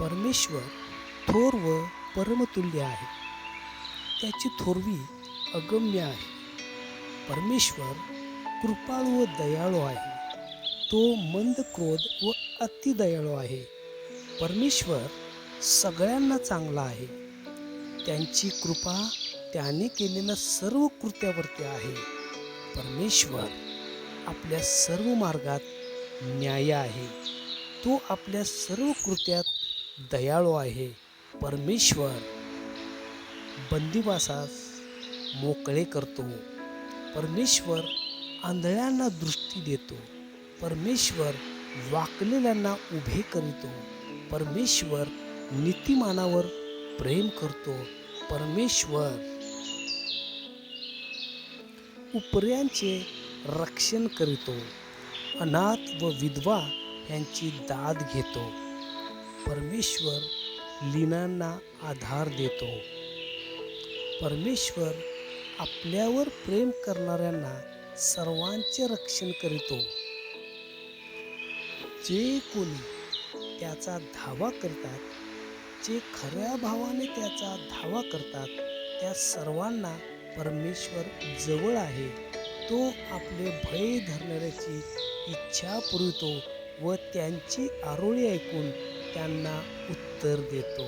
परमेश्वर थोर व परमतुल्य आहे. त्याची थोरवी अगम्य आहे. परमेश्वर कृपाळू व दयाळू आहे. तो मंद क्रोध व अतिदयाळू आहे. परमेश्वर सगळ्यांना चांगला आहे. त्यांची कृपा त्याने केलेल्या सर्व कृत्यावरती आहे. परमेश्वर आपल्या सर्व मार्गात न्याय आहे. तो आपल्या सर्व कृत्यात दयाळू आहे. परमेश्वर बंदिवासास मोकळे करतो. परमेश्वर आंधळ्यांना दृष्टी देतो. परमेश्वर वाकलेल्यांना उभे करीतो. परमेश्वर नीतिमानावर प्रेम करतो. परमेश्वर उपऱ्यांचे रक्षण करीतो. अनाथ व विधवा यांची दाद घेतो. परमेश्वर लीनांना आधार देतो. परमेश्वर आपल्यावर प्रेम करणाऱ्यांना सर्वांचे रक्षण करीतो. जे कोणी त्याचा धावा करतात जे खऱ्या भावाने त्याचा धावा करतात त्या सर्वांना परमेश्वर जवळ आहे. तो आपले भय धरणाऱ्याची इच्छा पुरवितो व त्यांची आरोळी ऐकून त्यांना उत्तर देतो.